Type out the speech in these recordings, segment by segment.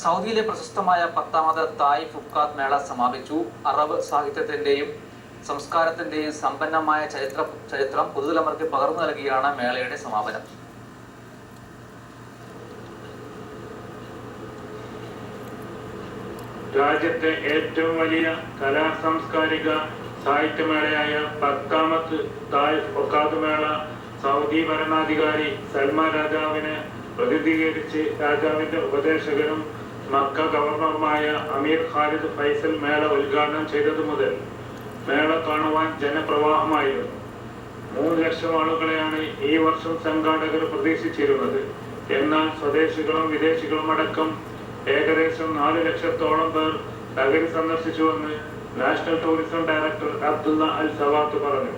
സൗദിയിലെ പ്രശസ്തമായ പത്താമത് തായ് ഫുക്കാത്ത് മേള സമാപിച്ചു. അറബ് സാഹിത്യത്തിന്റെയും സംസ്കാരത്തിന്റെയും സമ്പന്നമായ ചരിത്ര ചരിത്രം പുതുതലമുറയ്ക്ക് പകർന്നു നൽകിയാണ് മേളയുടെ സമാപനം. രാജ്യത്തെ ഏറ്റവും വലിയ കലാ സാംസ്കാരിക സാഹിത്യമേളയായ പത്താമത്ത് തായ് ഒക്കാദ് മേള സൗദി ഭരണാധികാരി സൽമാൻ രാജാവിനെ പ്രതിനിധീകരിച്ച് രാജാവിന്റെ ഉപദേശകരും മക്ക ഗവർണറുമായ അമീർ ഖാലിദ് ഫൈസൽ മേള ഉദ്ഘാടനം ചെയ്തതു മുതൽ മേള കാണുവാൻ ജനപ്രവാഹമായിരുന്നു. മൂന്ന് ലക്ഷം ആളുകളെയാണ് ഈ വർഷം സംഘാടകർ പ്രതീക്ഷിച്ചിരുന്നത്. എന്നാൽ സ്വദേശികളും വിദേശികളും അടക്കം ഏകദേശം നാല് ലക്ഷത്തോളം പേർ നഗരി സന്ദർശിച്ചുവെന്ന് national tourism director Abdullah Al Sawat പറഞ്ഞു.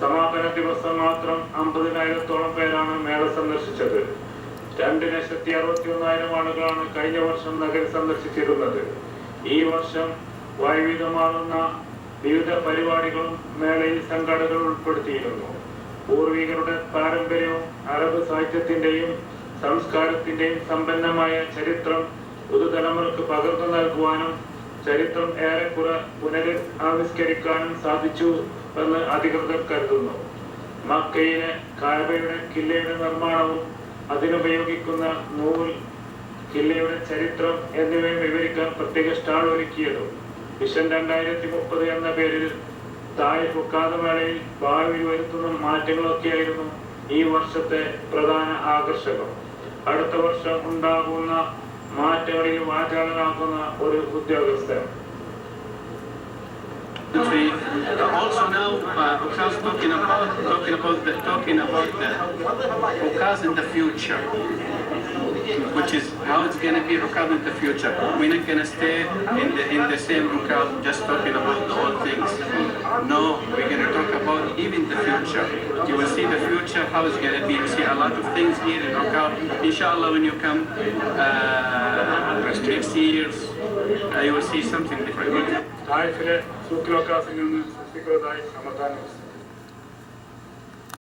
സമാപന ദിവസം മാത്രം അമ്പതിനായിരത്തോളം പേരാണ് മേള സന്ദർശിച്ചത്. രണ്ട് ലക്ഷത്തി അറുപത്തി ഒന്നായിരം ആളുകളാണ് കഴിഞ്ഞ വർഷം നഗരം സന്ദർശിച്ചിരുന്നത്. ഈ വർഷം വൈവിധ്യമാർന്ന വിവിധ പരിപാടികളും മേളയിൽ സംഘാടകർ ഉൾപ്പെടുത്തിയിരുന്നു. പൂർവികരുടെ പാരമ്പര്യവും അറബ് സാഹിത്യത്തിന്റെയും സംസ്കാരത്തിന്റെയും സമ്പന്നമായ ചരിത്രം പുതുതലമുറക്ക് പകർന്നു നൽകുവാനും ചരിത്രം ഏറെക്കുറെ പുനര് ആവിഷ്കരിക്കാനും സാധിച്ചു എന്ന് അധികൃതർ കരുതുന്നു. മക്കയിലെ കാബയുടെ കില്ലയുടെ നിർമ്മാണവും അതിനുപയോഗിക്കുന്ന നൂൽ ജില്ലയുടെ ചരിത്രം എന്നിവയും വിവരിക്കാൻ പ്രത്യേക സ്റ്റാൾ ഒരുക്കിയതും. വിഷൻ രണ്ടായിരത്തി മുപ്പത് എന്ന പേരിൽ തായ് ഫുക്കാദമേളയിൽ ഭാവിയിൽ വരുത്തുന്ന മാറ്റങ്ങളൊക്കെയായിരുന്നു ഈ വർഷത്തെ പ്രധാന ആകർഷകം. അടുത്ത വർഷം ഉണ്ടാകുന്ന മാറ്റങ്ങളിൽ വാചാലനാക്കുന്ന ഒരു ഉദ്യോഗസ്ഥൻ. We also now uh, Ukaz talking about talking about the talking about the Ukaz in the future, which is how it's going to be Ukaz in the future. We're not going to stay in the in the same Ukaz just talking about the old things. No, we're going to talk about even the future. You will see the future how it's going to be. You see a lot of things here in Ukaz. Inshallah, when you come uh, next years, uh, you will see something different. തായ്ഫിലെ സൂക്കിലോക്കാസിൽ നിന്ന് സൃഷ്ടിക്കുന്നതായി സമർദ്ദാനം